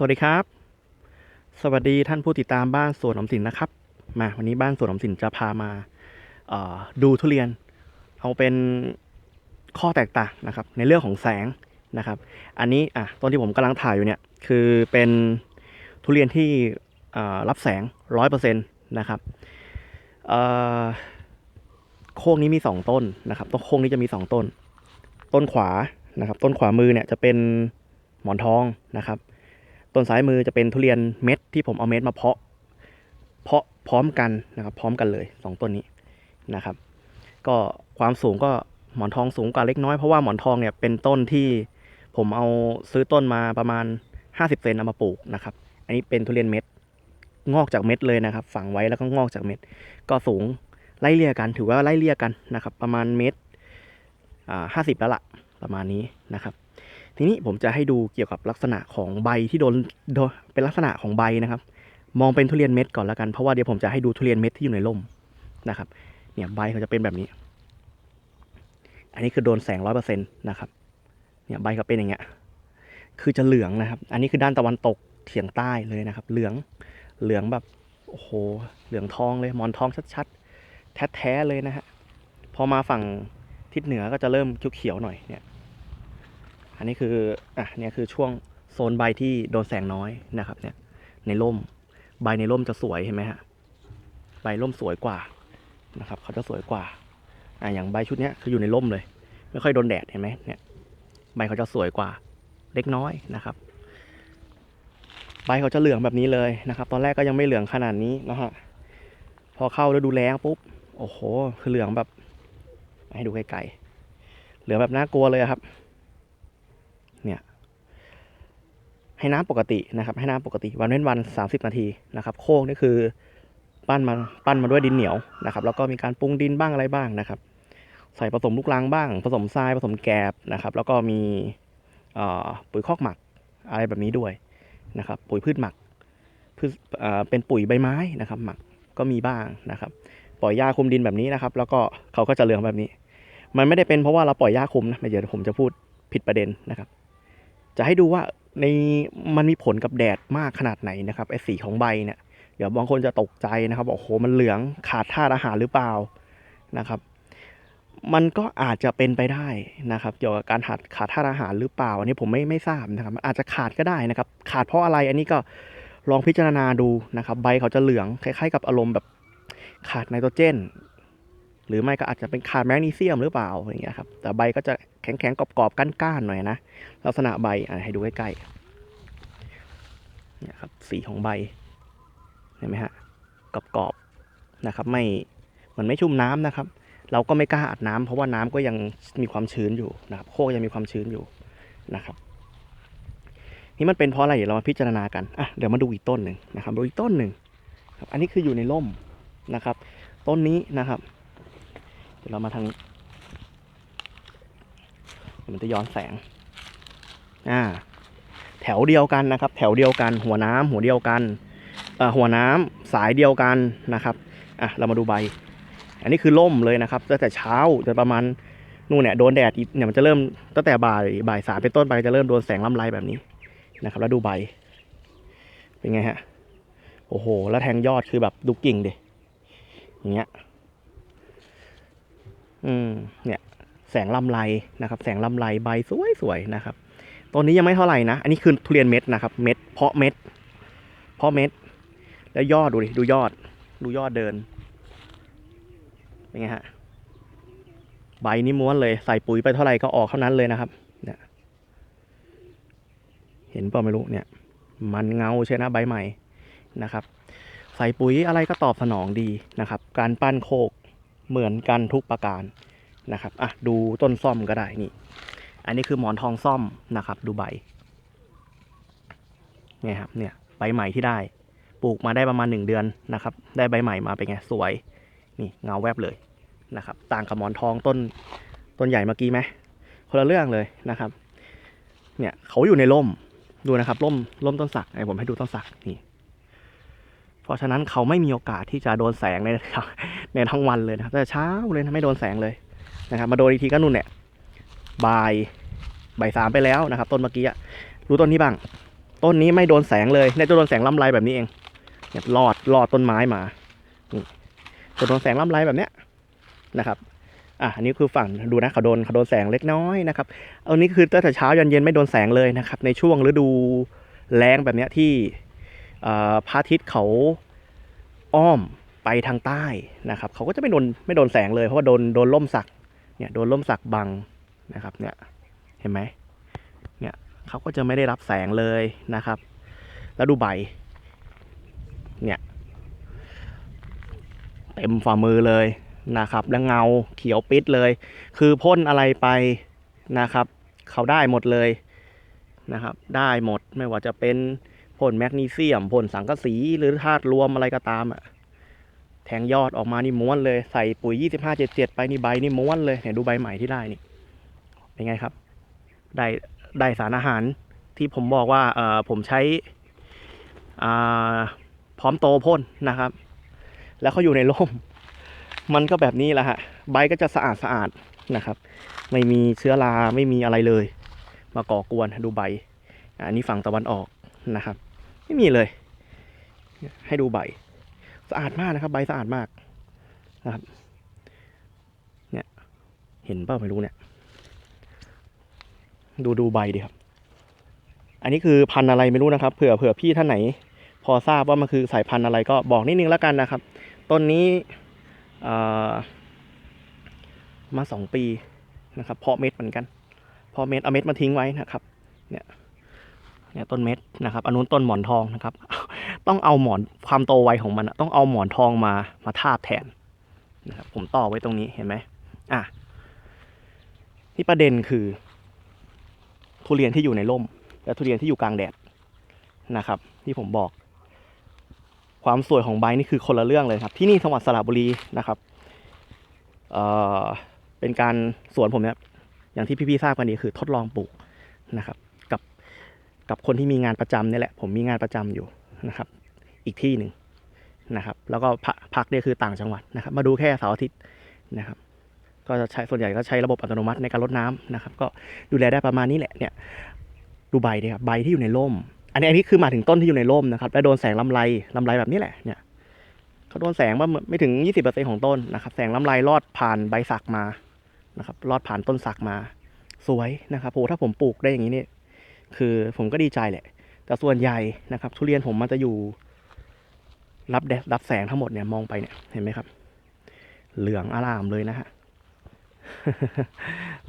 สวัสดีครับ สวัสดีท่านผู้ติดตามบ้านสวนออมสินนะครับ มาวันนี้บ้านสวนออมสินจะพามาดูทุเรียน เอาเป็นข้อแตกต่างนะครับ ในเรื่องของแสงนะครับ อันนี้อะต้นที่ผมกำลังถ่ายอยู่เนี่ยคือเป็นทุเรียนที่รับแสงร้อยเปอร์เซ็นต์นะครับโค้งนี้มีสองต้นนะครับต้นโค้งนี้จะมีสองต้น ต้นขวานะครับ ต้นขวามือเนี่ยจะเป็นหมอนทองนะครับ ต้นซ้ายมือจะเป็นทุเรียนเม็ดที่ผมเอาเม็ดมาเพาะ เพาะพร้อมกันนะครับ พร้อมกันเลยสองต้นนี้นะครับ ก็ความสูงก็หมอนทองสูงกว่าเล็กน้อยเพราะว่าหมอนทองเนี่ยเป็นต้นที่ผมเอาซื้อต้นมาประมาณ 50 เซนเอามาปลูกนะครับ อันนี้เป็นทุเรียนเม็ดงอกจากเม็ดเลยนะครับ ฝังไว้แล้วก็งอกจากเม็ด ก็สูงไล่เลี่ยกัน ถือว่าไล่เลี่ยกันนะครับ ประมาณเม็ดห้าสิบแล้วล่ะประมาณนี้นะครับ ทีนี้ผมจะให้ดูเกี่ยวกับลักษณะของใบที่โดนโดเป็นลักษณะของใบนะครับ มองเป็นทุเรียนเม็ดก่อนแล้วกันเพราะว่าเดี๋ยวผมจะให้ดูทุเรียนเม็ดที่อยู่ในร่มนะครับ เนี่ยใบเขาจะเป็นแบบนี้ อันนี้คือโดนแสงร้อยเปอร์เซ็นต์นะครับ เนี่ยใบเขาเป็นอย่างเงี้ยคือจะเหลืองนะครับ อันนี้คือด้านตะวันตกเฉียงใต้เลยนะครับ เหลืองเหลืองแบบโอ้โหเหลืองทองเลยมอนทองชัดๆแท้ๆเลยนะฮะพอมาฝั่งทิศเหนือก็จะเริ่มเขียวๆหน่อยเนี่ย อันนี้คืออะเนี่ยคือช่วงโซนใบที่โดนแสงน้อยนะครับเนี่ยในร่มใบในร่มจะสวยเห็นไหมฮะใบร่มสวยกว่านะครับเขาจะสวยกว่าอะอย่างใบชุดเนี้ยคืออยู่ในร่มเลย ไม่ค่อยโดนแดดเห็นไหมเนี่ยใบเขาจะสวยกว่าเล็กน้อยนะครับ ใบเขาจะเหลืองแบบนี้เลยนะครับ ตอนแรกก็ยังไม่เหลืองขนาดนี้นะฮะพอเข้าฤดูแล้งปุ๊บโอ้โหคือเหลืองแบบให้ดูไกลๆเหลืองแบบน่ากลัวเลยครับ เนี่ย ให้น้ำปกตินะครับ ให้น้ำปกติวันเว้นวันสามสิบนาทีนะครับ โค้งนี่คือปั้นมาปั้นมาด้วยดินเหนียวนะครับ แล้วก็มีการปรุงดินบ้างอะไรบ้างนะครับ ใส่ผสมลูกรังบ้าง ผสมทรายผสมแกบนะครับ แล้วก็มีปุ๋ยคอกหมักอะไรแบบนี้ด้วยนะครับ ปุ๋ยพืชหมักพืชเป็นปุ๋ยใบไม้นะครับ หมักก็มีบ้างนะครับ ปล่อยหญ้าคลุมดินแบบนี้นะครับ แล้วก็เขาก็จะเหลืองแบบนี้ มันไม่ได้เป็นเพราะว่าเราปล่อยหญ้าคลุมนะเดี๋ยวผมจะพูดผิดประเด็นนะครับ จะให้ดูว่าในมันมีผลกับแดดมากขนาดไหนนะครับไอสีของใบเนี่ยเดี๋ยวบางคนจะตกใจนะครับบอกโอ้โหมันเหลืองขาดธาตุอาหารหรือเปล่านะครับมันก็อาจจะเป็นไปได้นะครับ เกี่ยวกับการขาดขาดธาตุอาหารหรือเปล่า อันนี้ผมไม่ไม่ทราบนะครับ อาจจะขาดก็ได้นะครับ ขาดเพราะอะไรอันนี้ก็ลองพิจารณาดูนะครับ ใบเขาจะเหลืองคล้ายๆ กับอารมณ์แบบขาดไนโตรเจน หรือไม่ก็อาจจะเป็นขาดแมกนีเซียมหรือเปล่าอย่างเงี้ยครับแต่ใบก็จะแข็งๆกรอบๆก้านๆหน่อยนะลักษณะใบให้ดูใกล้ๆเนี่ยครับสีของใบเห็นไหมฮะกรอบๆนะครับ ไม่มันไม่ชุ่มน้ำนะครับ เราก็ไม่กล้าอัดน้ำเพราะว่าน้ำก็ยังมีความชื้นอยู่นะครับโคกยังมีความชื้นอยู่นะครับนี่มันเป็นเพราะอะไรเดี๋ยวเรามาพิจารณากันอะเดี๋ยวมาดูอีกต้นหนึ่งนะครับดูอีกต้นหนึ่งครับอันนี้คืออยู่ในร่มนะครับ ต้นนี้นะครับ ดี๋ยวเรามาทางนี้มันจะย้อนแสง อ่า แถวเดียวกันนะครับ แถวเดียวกัน หัวน้ำหัวเดียวกันเอ่อหัวน้ำสายเดียวกันนะครับ อะ เรามาดูใบ อันนี้คือล่มเลยนะครับ ตั้งแต่เช้าจนประมาณนู่นเนี่ยโดนแดดอีกเนี่ยมันจะเริ่มตั้งแต่บ่ายบ่ายสามเป็นต้นไปจะเริ่มโดนแสงลำไรแบบนี้นะครับ แล้วดูใบ เป็นไงฮะ โอ้โห แล้วแทงยอดคือแบบดูกิ่งเดอย่างเงี้ย อืมเนี่ยแสงลำไรนะครับ แสงลำไรใบสวยๆนะครับต้นนี้ยังไม่เท่าไหร่นะ อันนี้คือทุเรียนเม็ดนะครับ เม็ดเพาะเม็ด เพาะเม็ด แล้วยอดดูดิดูยอด ดูยอดเดินเป็นไงฮะใบนี่ม้วนเลยใส่ปุ๋ยไปเท่าไหร่ก็ออกเท่านั้นเลยนะครับเนี่ยเห็นเปล่าไม่รู้เนี่ย มันเงาใช่นะใบใหม่นะครับ ใส่ปุ๋ยอะไรก็ตอบสนองดีนะครับ การปั้นโคก เหมือนกันทุกประการนะครับอะดูต้นซ่อมก็ได้นี่ อันนี้คือหมอนทองซ่อมนะครับ ดูใบเนี่ยครับเนี่ยใบใหม่ที่ได้ ปลูกมาได้ประมาณหนึ่งเดือนนะครับ ได้ใบใหม่มาเป็นไงสวย นี่เงาแวบเลยนะครับ ต่างกับหมอนทองต้นต้นใหญ่เมื่อกี้ไหมคนละเรื่องเลยนะครับ เนี่ยเขาอยู่ในร่มดูนะครับร่มร่มต้นสักไอ้ผมให้ดูต้นสักนี่ เพราะฉะนั้นเขาไม่มีโอกาสที่จะโดนแสงในในทั้งวันเลยนะครับแต่เช้าเลยนะไม่โดนแสงเลยนะครับมาโดนอีกทีก็นู่นเนี่ยบ่ายบ่ายสามไปแล้วนะครับ ต้นเมื่อกี้อะดูต้นนี้บ้าง ต้นนี้ไม่โดนแสงเลยเนี่ยจะโดนแสงลำไรแบบนี้เองเนี่ยลอดลอดต้นไม้มาจะโดนแสงลำไรแบบเนี้ยนะครับอะอันนี้คือฝั่งดูนะเขาโดนเขาโดนแสงเล็กน้อยนะครับอานี้คือตั้งแต่เช้ายันเย็นไม่โดนแสงเลยนะครับ ในช่วงฤดูแล้งแบบเนี้ยที่ พระอาทิตย์เขาอ้อมไปทางใต้นะครับเขาก็จะไม่โดนไม่โดนแสงเลยเพราะว่าโดนโดนล่มสักเนี่ยโดนล่มสักบังนะครับเนี่ยเห็นไหมเนี่ยเขาก็จะไม่ได้รับแสงเลยนะครับ แล้วดูใบเนี่ยเต็มฝ่ามือเลยนะครับ แล้วเงาเขียวปิดเลย คือพ่นอะไรไปนะครับ เขาได้หมดเลยนะครับ ได้หมดไม่ว่าจะเป็น พ่นแมกนีเซียมพ่นสังกะสีหรือธาตุรวมอะไรก็ตามอะแทงยอดออกมานี่ม้วนเลยใส่ปุ๋ย25 77ไปนี่ใบนี่ม้วนเลยเนี่ยดูใบใหม่ที่ได้นี่เป็นไงครับ ได้ได้สารอาหารที่ผมบอกว่าเออผมใช้อ่าพร้อมโตพ่นนะครับ แล้วเขาอยู่ในร่ม มันก็แบบนี้แหละฮะใบก็จะสะอาดสะอาดนะครับ ไม่มีเชื้อราไม่มีอะไรเลย มาก่อกวนดูใบ อันนี้ฝั่งตะวันออกนะครับ ไม่มีเลย ให้ดูใบ สะอาดมากนะครับ ใบสะอาดมากนะครับ เนี่ย เห็นเปล่าไม่รู้เนี่ย ดูดูใบดิครับ อันนี้คือพันธุ์อะไรไม่รู้นะครับ เผื่อเผื่อพี่ท่านไหน พอทราบว่ามันคือสายพันธุ์อะไรก็บอกนิดนึงแล้วกันนะครับ ต้นนี้มาสองปีนะครับ เพาะเม็ดเหมือนกัน เพาะเม็ดเอาเม็ดมาทิ้งไว้นะครับ เนี่ย เนี่ยต้นเม็ดนะครับอันนู้นต้นหมอนทองนะครับ ต้องเอาหมอนความโตไวของมันต้องเอาหมอนทองมามาทาบแทนนะครับผมต่อไว้ตรงนี้เห็นไหมอะที่ประเด็นคือ ทุเรียนที่อยู่ในร่ม และทุเรียนที่อยู่กลางแดดนะครับ ที่ผมบอก ความสวยของใบนี่คือคนละเรื่องเลยครับ ที่นี่จังหวัดสระบุรีนะครับเอ่อเป็นการสวนผมเนี่ยอย่างที่พี่ๆทราบกันดีคือทดลองปลูกนะครับ กับคนที่มีงานประจำนี่แหละ ผมมีงานประจำอยู่นะครับ อีกที่หนึ่งนะครับ แล้วก็พักเนี่ยคือต่างจังหวัดนะครับ มาดูแค่เสาร์อาทิตย์นะครับ ก็จะใช้ส่วนใหญ่ก็ใช้ระบบอัตโนมัติในการรดน้ำนะครับ ก็ดูแลได้ประมาณนี้แหละเนี่ยดูใบดิครับใบที่อยู่ในร่ม อันนี้อันนี้คือมาถึงต้นที่อยู่ในร่มนะครับแล้วโดนแสงลำไรลำไรแบบนี้แหละเนี่ยเขาโดนแสงว่าไม่ถึง 20%ของต้นนะครับ แสงลำไรลอดผ่านใบสักมานะครับลอดผ่านต้นสักมา สวยนะครับโหถ้าผมปลูกได้อย่างนี้เนี่ย คือผมก็ดีใจแหละ แต่ส่วนใหญ่นะครับ ทุเรียนผมมันจะอยู่ รับแดดรับแสงทั้งหมดเนี่ยมองไปเนี่ยเห็นไหมครับ เหลืองอาลามเลยนะฮะ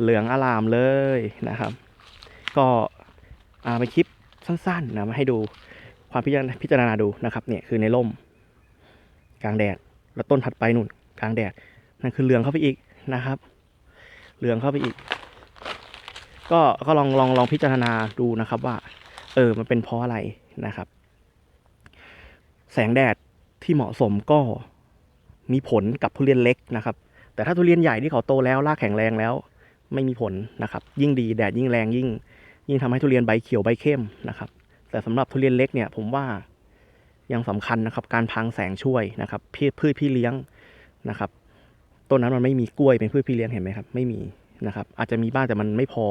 เหลืองอาลามเลยนะครับ ก็อาไปคลิปสั้นๆนะมาให้ดูความพิจารณาพิจารณาดูนะครับ เนี่ยคือในร่ม กลางแดด แล้วต้นถัดไปนู่น กลางแดดนั่นคือเหลืองเข้าไปอีกนะครับ เหลืองเข้าไปอีก ก็ก็ลองลองลองพิจารณาดูนะครับว่า เออมันเป็นเพราะอะไรนะครับ แสงแดดที่เหมาะสมก็มีผลกับทุเรียนเล็กนะครับ แต่ถ้าทุเรียนใหญ่ที่เขาโตแล้วรากแข็งแรงแล้ว ไม่มีผลนะครับ ยิ่งดีแดดยิ่งแรงยิ่ง ยิ่งทำให้ทุเรียนใบเขียวใบเข้มนะครับ แต่สำหรับทุเรียนเล็กเนี่ย ผมว่ายังสำคัญนะครับ การพังแสงช่วยนะครับพืชพืชพี่เลี้ยงนะครับต้นนั้นมันไม่มีกล้วยเป็นพืชพี่เลี้ยงเห็นไหมครับ ไม่มี นะครับ อาจจะมีบ้างแต่มันไม่พอ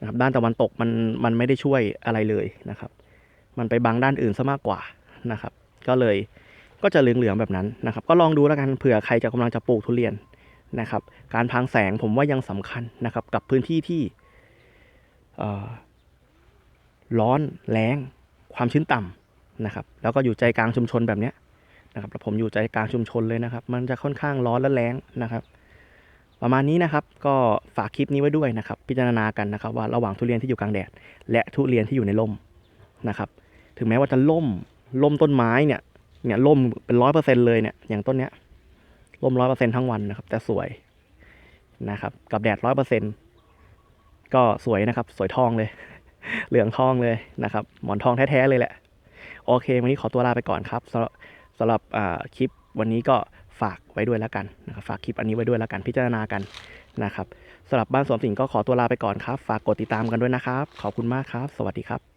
นะครับ ด้านตะวันตกมันมันไม่ได้ช่วยอะไรเลยนะครับ มันไปบังด้านอื่นซะมากกว่านะครับ ก็เลยก็จะเหลืองๆแบบนั้นนะครับ ก็ลองดูแล้วกันเผื่อใครจะกำลังจะปลูกทุเรียนนะครับ การพังแสงผมว่ายังสำคัญนะครับ กับพื้นที่ที่ร้อนแรงความชื้นต่ำนะครับ แล้วก็อยู่ใจกลางชุมชนแบบนี้นะครับผมอยู่ใจกลางชุมชนเลยนะครับ มันจะค่อนข้างร้อนและแรงนะครับ ประมาณนี้นะครับ ก็ฝากคลิปนี้ไว้ด้วยนะครับ พิจารณากันนะครับ ว่าระหว่างทุเรียนที่อยู่กลางแดด และทุเรียนที่อยู่ในร่มนะครับ ถึงแม้ว่าจะล่มล่มต้นไม้เนี่ยเนี่ยล่มเป็นร้อยเปอร์เซ็นเลยเนี่ยอย่างต้นเนี้ยล่มร้อยเปอร์เซ็นทั้งวันนะครับ แต่สวยนะครับ กับแดดร้อยเปอร์เซ็นก็สวยนะครับ สวยทองเลย เหลืองทองเลยนะครับ หมอนทองแท้ๆเลยแหละ โอเค วันนี้ขอตัวลาไปก่อนครับสำหรับสำหรับคลิปวันนี้ก็ ฝากไว้ด้วยแล้วกันนะครับฝากคลิปอันนี้ไว้ด้วยแล้วกันพิจารณากันนะครับสำหรับบ้านสวนสิงก็ขอตัวลาไปก่อนครับ ฝากกดติดตามกันด้วยนะครับ ขอบคุณมากครับ สวัสดีครับ